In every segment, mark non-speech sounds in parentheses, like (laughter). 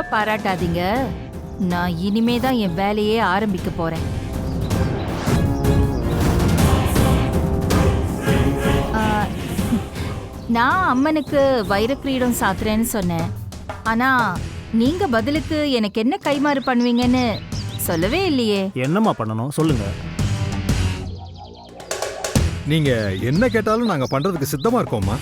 ரொம்ப பாராட்டாதீங்க. நான் இனிமே தான் என் வேலையே ஆரம்பிக்க போறேன். ஆ, நான் அம்மனுக்கு வைரக்கிரீடம் சாத்துறேன்னு சொன்னேன். ஆனா நீங்க பதிலுக்கு எனக்கு என்ன கைமாறு பண்ணுவீங்கன்னு சொல்லவே இல்லையே. என்னம்மா பண்ணணும்? சொல்லுங்க. நீங்க என்ன கேட்டாலும் நாங்க பண்றதுக்கு சித்தமா இருக்கோம்மா.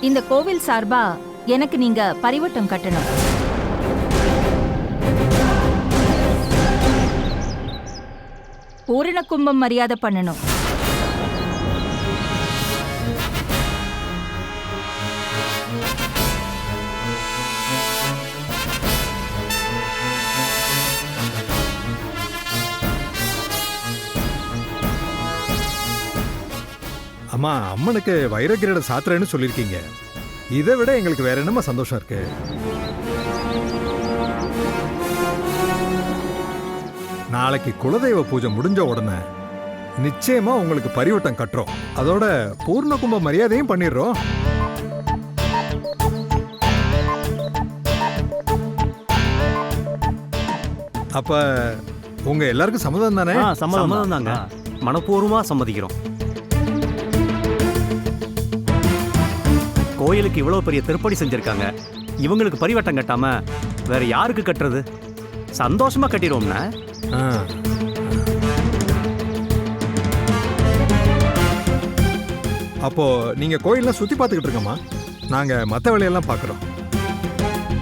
இந்த கோவில் சார்பா எனக்கு நீங்க பரிவட்டம் கட்டணும். பூரண கும்பம் மரியாதை பண்ணணும். அம்மா அம்மனுக்கு வைரகிரீட சாத்துறேன்னு சொல்லியிருக்கீங்க இதை விட எங்களுக்கு வேற என்னமா சந்தோஷம் இருக்கு? நாளைக்கு குலதெய்வ பூஜை முடிஞ்ச உடனே நிச்சயமா உங்களுக்கு பரிவட்டம் கட்டுறோம். அதோட பூர்ண கும்ப மரியாதையும் பண்ணிடுறோம். அப்ப உங்க எல்லாருக்கும் சம்மதம் தானே? சம்மதம் தாங்க. மனப்பூர்வமா சம்மதிக்கிறோம். கோயிலுக்கு இவ்வளவு பெரிய திருப்பணி செஞ்சிருக்காங்க. இவங்களுக்கு பரிவட்டம் கட்டாம வேற யாருக்கு கட்டுறது? சந்தோஷமா கட்டிடுவோம்னா? ஆ. அப்போ நீங்க கோயில்லாம் சுத்தி பார்த்துக்கிட்டு இருக்கோமா நாங்க மத்த வேலையெல்லாம் பார்க்குறோம்.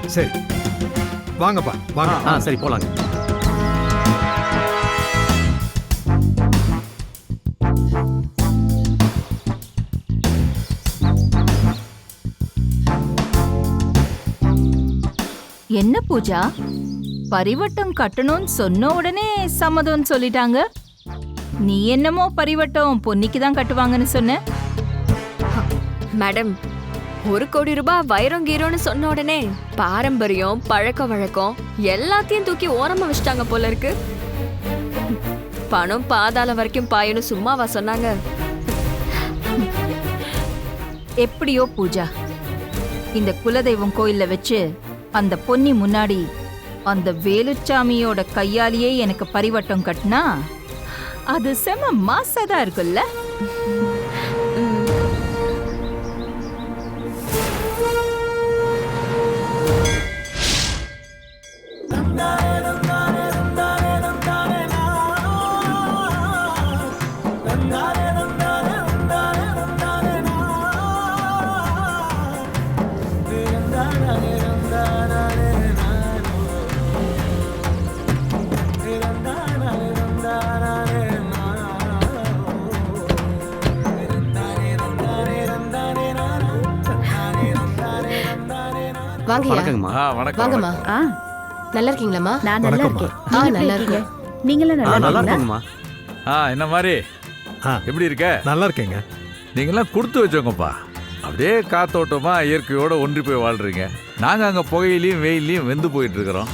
சரி. வாங்கப்பா வாங்க. ஆ சரி போலாங்க. என்ன பூஜா? பரிவட்டம் கட்டணும்னு சொன்ன உடனே சம்மதம்னு சொல்லிட்டாங்க. நீ என்னமோ பரிவட்டம் பொன்னிக்கு தான் கட்டுவாங்கன்னு சொன்ன. மேடம் ஒரு கோடி ரூபாய் வைரம் கீரோன்னு சொன்ன உடனே பாரம்பரியம் பழக்க வழக்கம் எல்லாத்தையும் தூக்கி ஓரமா வச்சிட்டாங்க போல இருக்கு. பணம் பாதாள வரைக்கும் பாயணும் சும்மாவா சொன்னாங்க. எப்படியோ பூஜா இந்த குலதெய்வம் கோயில்ல வச்சு அந்த பொன்னி முன்னாடி அந்த வேலுச்சாமியோட கையாலேயே எனக்கு பரிவட்டம் கட்டினா அது செம மாசதா இருக்குல்ல வாங்கம்மா. ஆ நல்லா இருக்கீங்களாம்மா நான் நல்லா. இருக்கேன் ஆ நல்லா நீங்களும் ஆ, நல்லா இருக்கீங்களா இருக்குங்கம்மா ஆ என்ன மாதிரி? ஆ. எப்படி இருக்க? நல்லா இருக்கேங்க நீங்கெல்லாம் கொடுத்து வச்சவங்கப்பா அப்படியே காத்தோட்டமா இயற்கையோட ஒன்றி போய் வாழ்றீங்க. நாங்க அங்க புகையிலையும் வெயிலையும் வெந்து போயிட்டு இருக்கிறோம்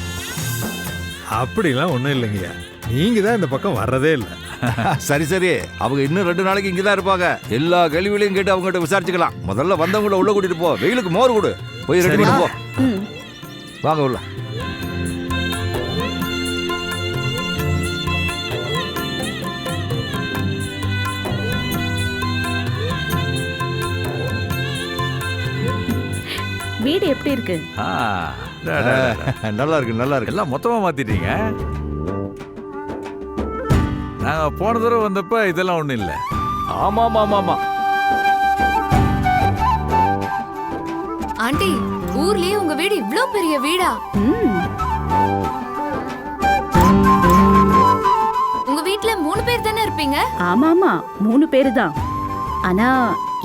அப்படிலாம் ஒன்றும் இல்லைங்கய்யா. நீங்க தான் இந்த பக்கம் வர்றதே இல்லை. (laughs) சரி சரி. அவங்க இன்னும் ரெண்டு நாளைக்கு இங்கே தான் இருப்பாங்க. எல்லா கேள்விகளையும் கேட்டு அவங்ககிட்ட விசாரிச்சுக்கலாம். முதல்ல வந்தவங்கள உள்ள கூட்டிட்டு போ. வெயிலுக்கு மோர் கொடு. போய் ரெடி பண்ணி போ. வாங்க உள்ள. வீடு எப்படி இருக்கு. நல்லா இருக்கு நல்லா இருக்கு. எல்லாம் மொத்தமா மாத்திட்டீங்க? நாங்க போன தடவை வந்தப்ப இதெல்லாம் ஒண்ணும் இல்ல. ஆமா ஆமா ஆமா ஆமா ஆண்டி ஊர்லயே உங்க வீடு இவ்ளோ பெரிய வீடா? ம் உங்க வீட்ல மூணு பேர் தானே இருப்பீங்க? ஆமா ஆமா மூணு பேரு தான் ஆனா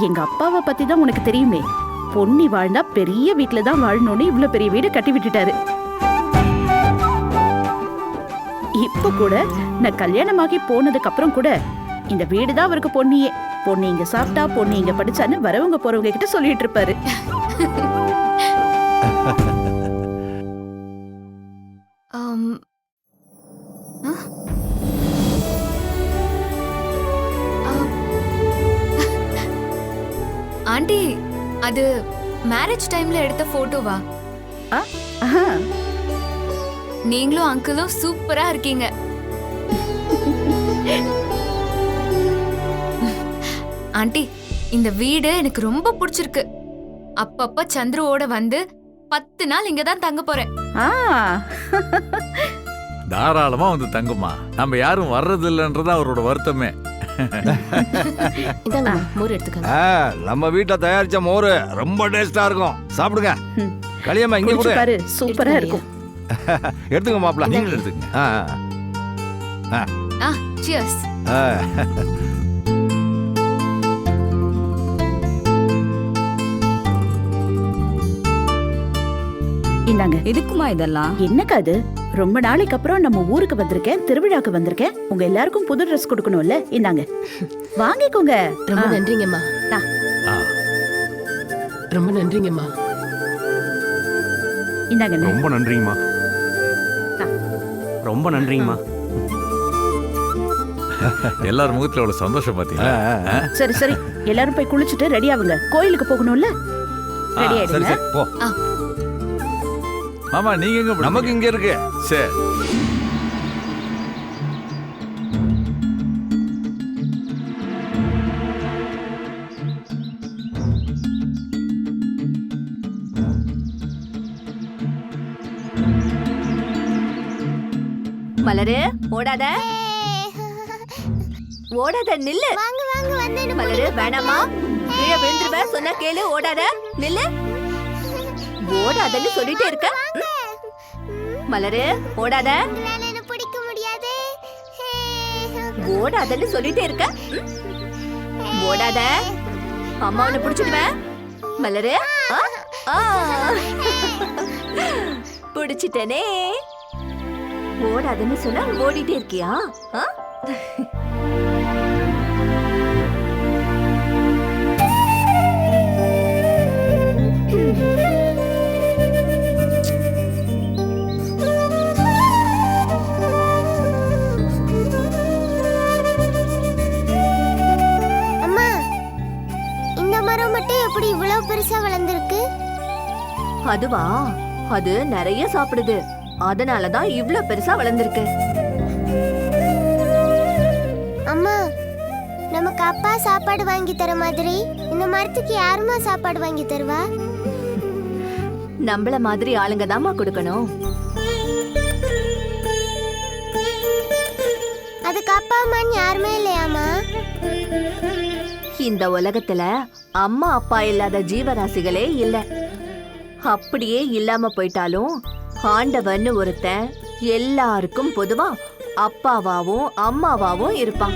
எங்க அப்பாவை பத்தி தான் உனக்கு தெரியுமே. பொன்னி வாழ்ந்தா பெரிய வீட்ல தான் வாழணும்னு இவ்ளோ பெரிய வீடு கட்டி விட்டுட்டாரு. இப்ப கூட நான் கல்யாணமாகி போனதுக்கு அப்புறம் கூட இந்த வீடு தான் அவருக்கு பொன்னியே பொண்ணு இங்க சாப்பிட்டா பொண்ணு இங்க படிச்சான்னு வரவங்க போறவங்க கிட்ட சொல்லிட்டு இருப்பாரு ஆம். ஆ? ஆ. அது மேரேஜ் டைம்ல எடுத்த போட்டோவா நீங்களும் அங்கிளும் சூப்பரா இருக்கீங்க ஆண்டி இந்த வீடு எனக்கு ரொம்ப பிடிச்சிருக்கு. அப்பப்ப சந்துருவோட வந்து பத்து நாள் இங்க தான் தங்க போறேன். ஆ. தாராளமா வந்து தங்குமா. நம்ம யாரும் வர்றது இல்லைன்றது அவரோட வருத்தமே. மோர் எடுத்துக்கங்க. ஆ, நம்ம வீட்டுல தயாரிச்ச மோரு ரொம்ப டேஸ்டா இருக்கும். சாப்பிடுங்க. களியம்மா இங்க குடிச்சு கூட பாரு சூப்பரா இருக்கும். (laughs) எடுத்துங்க மாப்பிள நீங்களும் எடுத்துங்க ஆ, ஆ. சியர்ஸ் ஆ. இந்தாங்க எதுக்குமா இதெல்லாம்? என்னக்கா அது? ரொம்ப நாளைக்கு அப்புறம் நம்ம ஊருக்கு வந்திருக்கேன் திருவிழாக்கு வந்திருக்கேன். உங்க எல்லாருக்கும் புது ட்ரெஸ் கொடுக்கணும்ல? இந்தாங்க. வாங்கிக்கோங்க. ரொம்ப. நன்றிங்கம்மா. ரொம்ப நன்றிங்கம்மா. இந்தாங்க ரொம்ப நன்றிங்கம்மா. ரொம்ப நன்றிங்கம்மா. எல்லார் முகத்துல எவ்வளவு சந்தோஷம் பாத்தீங்களா. சரி சரி. எல்லாரும் போய் குளிச்சுட்டு ரெடி ஆகுங்க. கோயிலுக்கு போகணும்ல? ரெடி ஆயிடுங்க. சரி போ. மாமா நீங்க எங்க போறீங்க? நமக்கு இங்க இருக்கு. சரி மலரு ஓடாத. ஓடாத நில்லு. வாங்க வாங்க வந்து மலரு வேணாமா? கீழே விழுந்துருவ சொன்னா கேளு ஓடாத நில்லு. ஓடாதன்னு சொல்லிட்டே இருக்க. மலரு ஓடாத. பிடிக்க முடியாது. ஓடாதன்னு சொல்லிட்டே இருக்க? ஓடாத. அம்மா உன்னை பிடிச்சிடுவேன் மலரு ஆ, ஆ. பிடிச்சிட்டனே. ஓடாதன்னு சொன்னா ஓடிட்டே இருக்கியா? இவ்வளவு பெருசா வளர்ந்திருக்கு? அதுவா? அது நிறைய சாப்பிடுது. அதனாலதான் இவ்ளோ பெருசா வளர்ந்திருக்கு. அம்மா நமக்கு அப்பா சாப்பாடு வாங்கி தர மாதிரி இந்த மரத்துக்கு யாருமா சாப்பாடு வாங்கி தருவா? நம்மள மாதிரி ஆளுங்க தாம்மா கொடுக்கணும். அதுக்கு அப்பா அம்மான்னு யாருமே இல்லையாமா இந்த உலகத்துல அம்மா அப்பா இல்லாத ஜீவராசிகளே இல்ல. அப்படியே இல்லாம போயிட்டாலும் ஆண்டவன்னு ஒருத்தன் எல்லாருக்கும் பொதுவா அப்பாவாவும் அம்மாவாவும் இருப்பான்.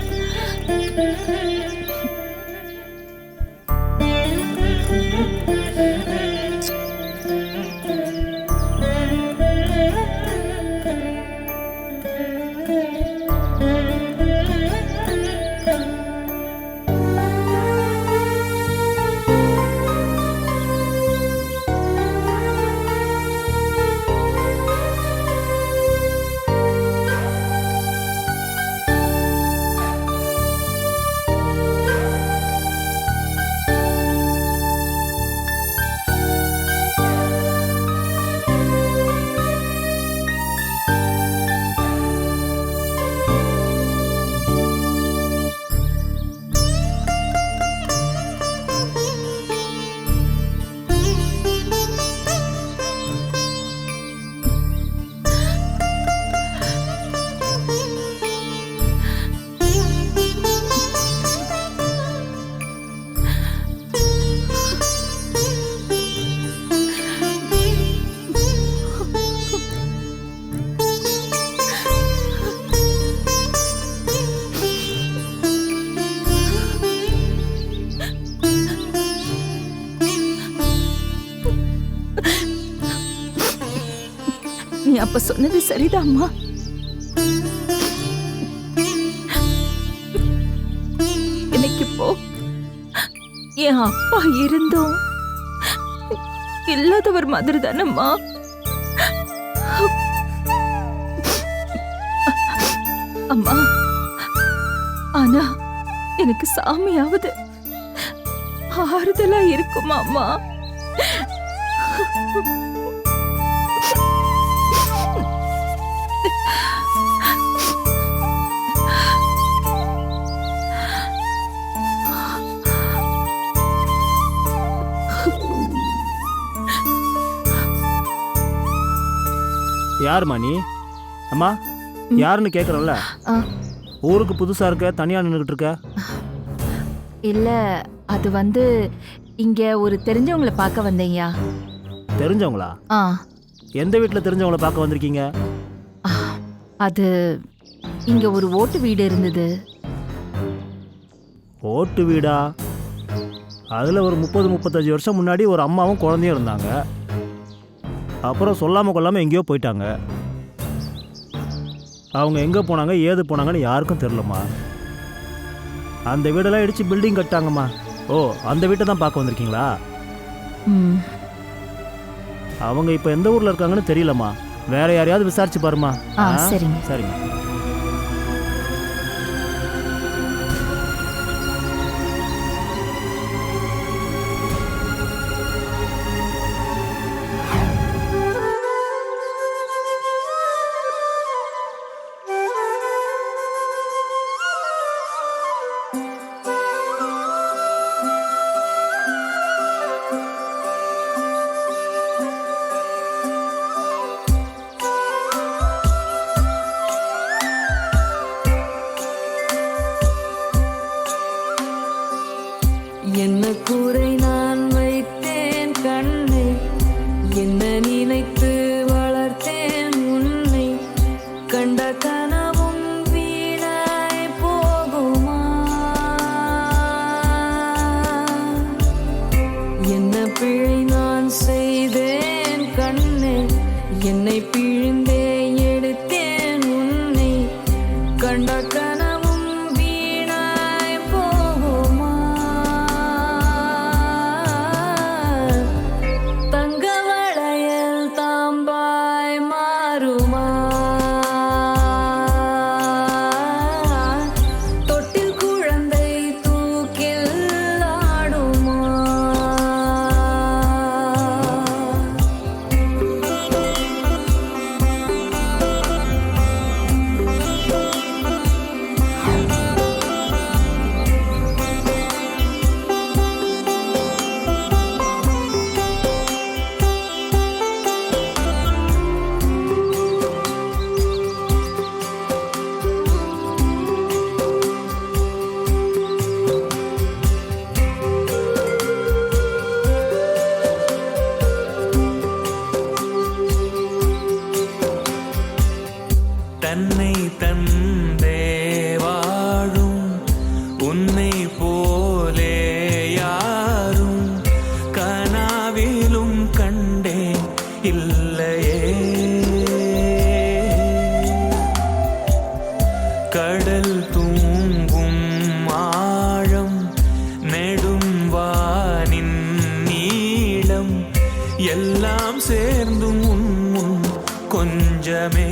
அப்ப சொன்னது சரிதாம்மா எனக்கு இப்போ என் அப்பா இருந்தோம் இல்லாதவர் மாதிரி தானம்மா அம்மா ஆனா எனக்கு சாமியாவது ஆறுதலா இருக்குமா அம்மா யாரும்மா நீ? அம்மா யாருன்னு கேட்குறல்ல ஆ. ஊருக்கு புதுசாக இருக்க தனியாக நின்றுக்கிட்டு இருக்க? இல்ல அது வந்து இங்க ஒரு தெரிஞ்சவங்கள பார்க்க வந்தேன்யா. தெரிஞ்சவங்களா? ஆ. எந்த வீட்டில் தெரிஞ்சவங்கள பார்க்க வந்திருக்கீங்க? அது இங்க ஒரு ஓட்டு வீடு இருந்தது. ஓட்டு வீடா? அதில் ஒரு முப்பது முப்பத்தஞ்சு வருஷம் முன்னாடி ஒரு அம்மாவும் குழந்தையும் இருந்தாங்க. அப்புறம் சொல்லாமல் கொள்ளாமல் எங்கேயோ போயிட்டாங்க. அவங்க எங்கே போனாங்க ஏது போனாங்கன்னு யாருக்கும் தெரிலம்மா அந்த வீடெல்லாம் இடித்து பில்டிங் கட்டாங்கம்மா ஓ அந்த வீட்டை தான் பார்க்க வந்திருக்கீங்களா? அவங்க இப்போ எந்த ஊரில் இருக்காங்கன்னு தெரியலம்மா. வேற யாரையாவது விசாரிச்சு பாருமா ஆ சரிங்க. சரிங்க என்னை பிழிந்தே வானின் நீளம் எல்லாம் சேர்ந்தும் உன் முன் கொஞ்சமே.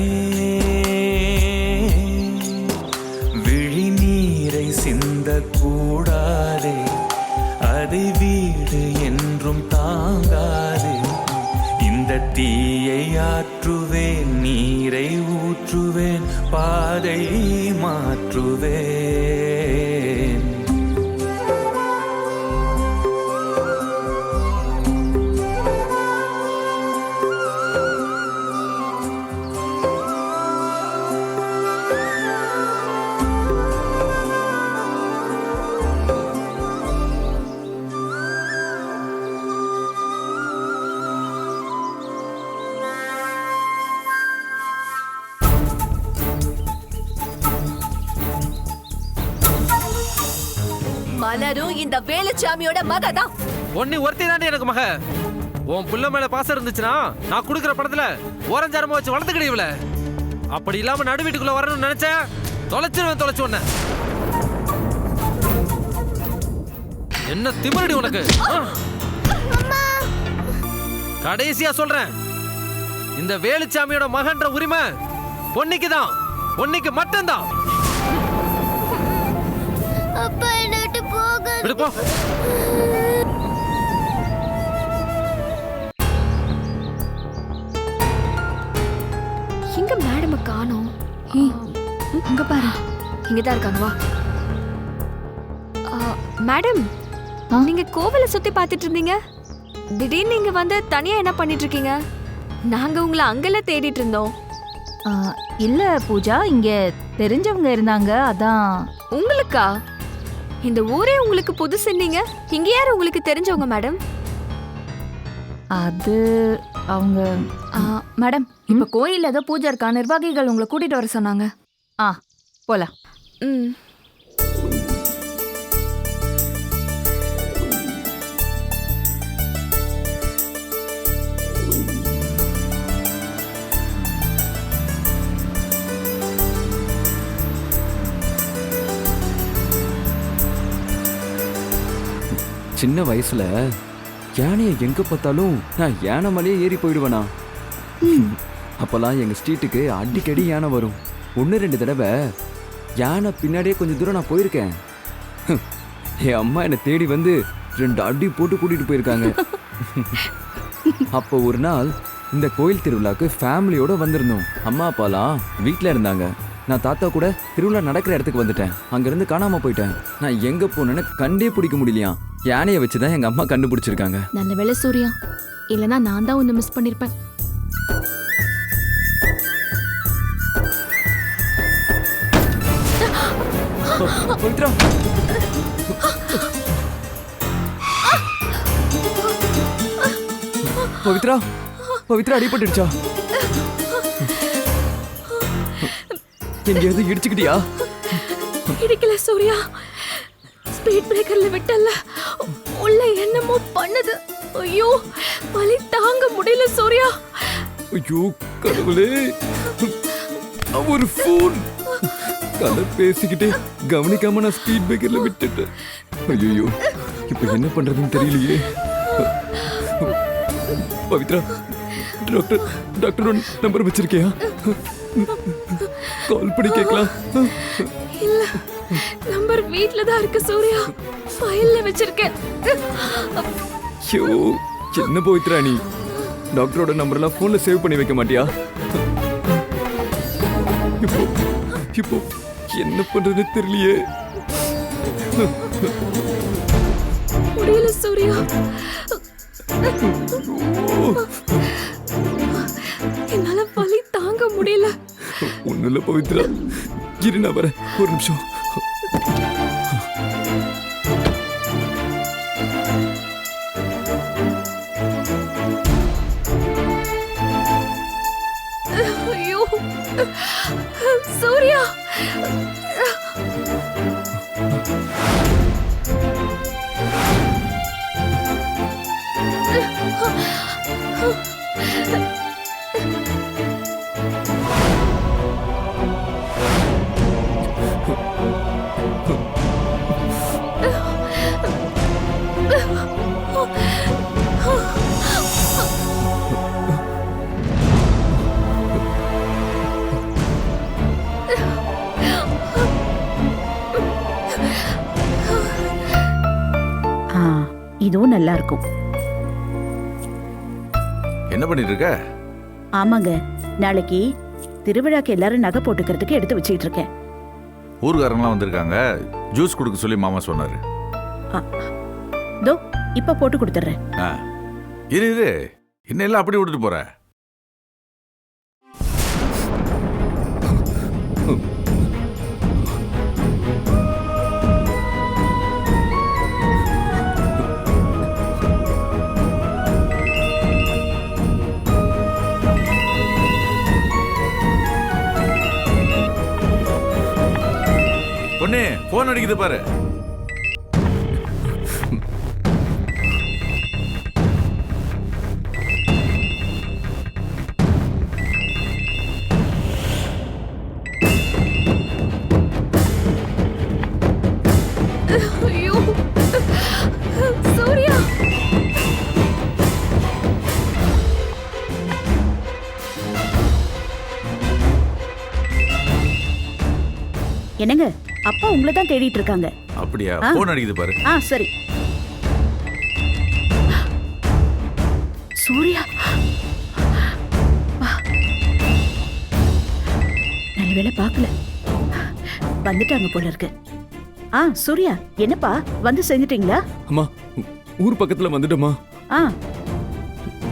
விழிநீரை சிந்தக்கூடாதே அதை வீடு என்றும் தாங்காது. இந்த தீயை ஆற்றுவேன் நீரை ஊற்றுவேன் பாதை மாற்றுவேன். மலரும் இந்த வேலுச்சாமியோட மக தான் ஒன்னு ஒருத்தி தாண்டி எனக்கு மக. உன் புள்ள மேல பாசம் இருந்துச்சுன்னா நான் கொடுக்குற படத்துல ஓரஞ்சாரமா வச்சு வளர்த்துக்கிடு இவள. அப்படி இல்லாம நடு வீட்டுக்குள்ள வரணும்னு நினைச்சேன் தொலைச்சிருவேன் தொலைச்சு உன்ன. என்ன திமிரடி உனக்கு? கடைசியா சொல்றேன். இந்த வேலுச்சாமியோட மகன்ற உரிமை பொன்னிக்கு தான் பொன்னிக்கு மட்டும்தான். எடுப்போம் எங்க மேடம் காணோம்? இங்க பாரு. இங்க தான் இருக்காங்க வா. மேடம் நீங்க கோவில சுத்தி பார்த்துட்டு இருந்தீங்க? திடீர்னு நீங்க வந்து தனியா என்ன பண்ணிட்டு இருக்கீங்க? நாங்க உங்களை அங்கெல்லாம் தேடிட்டு இருந்தோம். இல்ல பூஜா இங்க தெரிஞ்சவங்க இருந்தாங்க அதான். உங்களுக்கா? இந்த ஊரே உங்களுக்கு புதுசு நீங்க இங்க யார் உங்களுக்கு தெரிஞ்சவங்க மேடம்? அது அவங்க ஆ, மேடம் இப்ப கோயில்ல ஏதோ பூஜை இருக்கா? நிர்வாகிகள் உங்களை கூட்டிட்டு வர சொன்னாங்க. ஆ போலாம். ம். சின்ன வயசுல யானையை எங்க பார்த்தாலும் நான் யானை மலையே ஏறி போயிடுவேனா? அப்பெல்லாம் எங்க ஸ்ட்ரீட்டுக்கு அடிக்கடி யானை வரும். ஒன்று ரெண்டு தடவை யானை பின்னாடியே கொஞ்சம் தூரம் நான் போயிருக்கேன். என் அம்மா என்னை தேடி வந்து ரெண்டு அடி போட்டு கூட்டிட்டு போயிருக்காங்க. அப்போ ஒரு நாள் இந்த கோயில் திருவிழாக்கு ஃபேமிலியோட வந்திருந்தோம். அம்மா அப்பாலாம் வீட்டில் இருந்தாங்க. நான் தாத்தா கூட திருவிழா நடக்கிற இடத்துக்கு வந்துட்டேன். அங்கேருந்து காணாமல் போயிட்டேன். நான் எங்கே போனேன்னு கண்டே பிடிக்க முடியலையா யானையை வச்சு தான் எங்க அம்மா கண்டுபிடிச்சிருக்காங்க. நல்ல வேளை சூர்யா. இல்லனா நான் தான் ஒன்னு மிஸ் பண்ணிருப்பேன். பவித்ரா. பவித்ரா பவித்ரா அடிபட்டுடுச்சா? எங்கேயாவது இடிச்சுக்கிட்டியா? இடிக்கல சூர்யா. ஸ்பீட் பிரேக்கர்ல விட்டல உள்ள என்னமோ பண்ணுது. ஐயோ வலி தாங்க முடியல சூர்யா. ஐயோ கடவுளே. ஒரு ஃபோன் கதை பேசிக்கிட்டே கவனிக்காம நான் ஸ்பீட் பிரேக்கர்ல விட்டுட்டேன் ஐயோ இப்போ என்ன பண்றதுன்னு தெரியலையே. பவித்ரா டாக்டர் டாக்டர் நம்பர் வச்சிருக்கியா? கால் பண்ணி கேட்கலாம். இல்ல. நம்பர் வீட்ல தான் இருக்கு சூர்யா. ஃபைல்ல வச்சிருக்கேன். ஐயோ என்ன பவித்ரா நீ? டாக்டரோட நம்பர்லாம் ஃபோன்ல சேவ் பண்ணி வைக்க மாட்டியா? இப்போ இப்போ என்ன பண்றதுன்னு தெரியலையே. முடியல சூர்யா. என்னால வலி தாங்க முடியல. இல்லை பவித்ரா. இரு நான் வரேன். ஒரு நிமிஷம். ஐயோ சூர்யா. இதுவும் நல்லா இருக்கும் என்ன பண்ணிட்டு இருக்க ஆமாங்க. நாளைக்கு திருவிழாக்கு எல்லாரும் நகை போட்டுக்கிறதுக்கு எடுத்து வச்சுக்கிட்டு இருக்கேன் ஊர்காரங்களாம் வந்திருக்காங்க. ஜூஸ் கொடுக்க சொல்லி மாமா சொன்னாரு. தோ இப்ப போட்டு கொடுத்துட்றேன். ஆ. இரு இரு. இன்னும் எல்லாம் அப்படி விட்டுட்டு போற. போன் அடிக்குது பாரு. ஐயோ. சூர்யா. என்னங்க? அப்பா உங்களை தான் தேடிட்டு இருக்காங்க அப்படியா. போன் அடிக்குது பாரு. ஆ சரி. சூர்யா. ஒருவேளை பார்க்கல. வந்துட்டாங்க போல இருக்கு. ஆ சூர்யா என்னப்பா? வந்து செஞ்சிட்டீங்களா அம்மா ஊர் பக்கத்துல வந்துட்டோமா ஆ.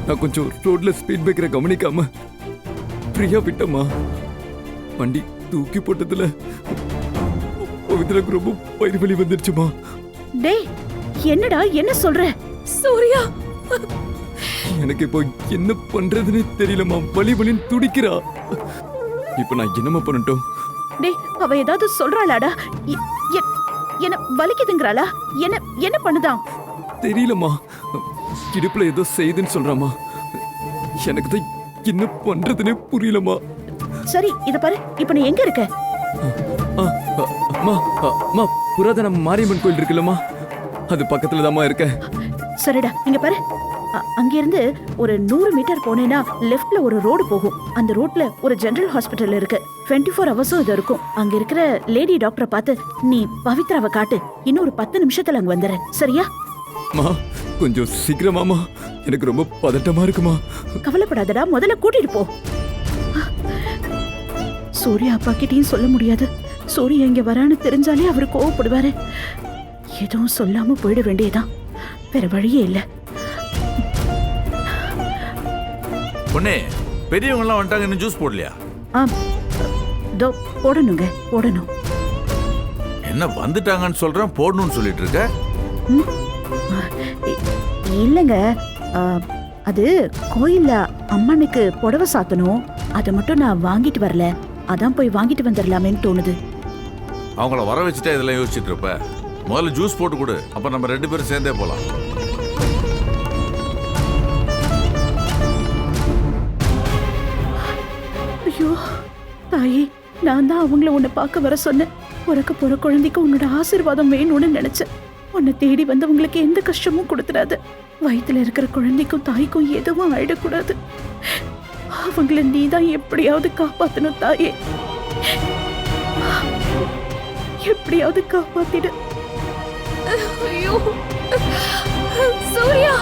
நான் கொஞ்சம் ரோட்ல ஸ்பீட் பிரேக்கரை கவனிக்காம ஃப்ரீயா விட்டோமா வண்டி தூக்கி போட்டதுல. பவித்ராக்கு ரொம்ப வயிறு வலி வந்துருச்சுமா. டேய் என்னடா என்ன சொல்ற? சூர்யா. எனக்கு இப்போ என்ன பண்றதுன்னு தெரியலம்மா. வலி வலின்னு துடிக்கிறா. இப்போ நான் என்னம்மா பண்ணட்டும்? டேய் அவ ஏதாவது சொல்றாளாடா? என்ன வலிக்குதுங்கறாளா? என்ன என்ன பண்ணுதான் தெரியலம்மா. இடுப்புல ஏதோ செய்துன்னு சொல்றாமா எனக்கு தான் என்ன பண்றதுன்னே புரியலம்மா. சரி இத பாரு. இப்ப நீ எங்க இருக்க? அம்மா புராதன மாரியம்மன் கோயில் இருக்குல்லம்மா. அது பக்கத்துல தாம்மா இருக்கேன் சரிடா இங்க பாரு. அங்கிருந்து ஒரு நூறு மீட்டர் போனேன்னா லெஃப்ட்ல ஒரு ரோடு போகும். அந்த ரோட்ல ஒரு ஜெனரல் ஹாஸ்பிட்டல் இருக்கு. டுவெண்ட்டி ஃபோர் ஹவர்ஸும் இது இருக்கும். அங்க இருக்கிற லேடி டாக்டரை பார்த்து நீ பவித்ராவை காட்டு. இன்னும் ஒரு பத்து நிமிஷத்துல அங்க வந்துடுறேன். சரியா? அம்மா கொஞ்சம் சீக்கிரமாமா எனக்கு ரொம்ப பதட்டமா இருக்குமா. கவலைப்படாதடா முதல்ல கூட்டிட்டு போ. சூர்யா அப்பா கிட்டயும் சொல்ல முடியாது. சூர்யா இங்க வரான்னு தெரிஞ்சாலே அவர் கோவப்படுவாரு. எதுவும் சொல்லாம போயிட வேண்டியதுதான். வேற வழியே இல்ல. பொண்ணே பெரியவங்க எல்லாம் வந்துட்டாங்க இன்னும் ஜூஸ் போடலையா? ஆ தோ போடணுங்க போடணும். என்ன வந்துட்டாங்கன்னு சொல்றேன் போடணும்னு சொல்லிட்டு இருக்க? இல்லைங்க. அது கோயில்ல அம்மனுக்கு புடவை சாத்தணும். அதை மட்டும் நான் வாங்கிட்டு வரல. அதான் போய் வாங்கிட்டு வந்துடலாமேன்னு தோணுது. அவங்கள வர வச்சுட்டா இதெல்லாம் யோசிச்சுட்டு இருப்ப. முதல்ல ஜூஸ் போட்டு கொடு அப்போ நம்ம ரெண்டு பேரும் சேர்ந்தே போகலாம் ஐயோ தாயே நான் தான் அவங்கள உன்னை பார்க்க வர சொன்னேன். பிறக்க போகிற குழந்தைக்கு உன்னோட ஆசீர்வாதம் வேணும்னு நினைச்சேன். உன்னை தேடி வந்து உங்களுக்கு எந்த கஷ்டமும் கொடுத்துடாது. வயிற்றுல இருக்கிற குழந்தைக்கும் தாய்க்கும் எதுவும் ஆயிடக்கூடாது. அவங்கள நீ தான் எப்படியாவது காப்பாற்றணும் தாயே. எப்படியாவது காப்பாத்திடு. ஐயோ சூர்யா.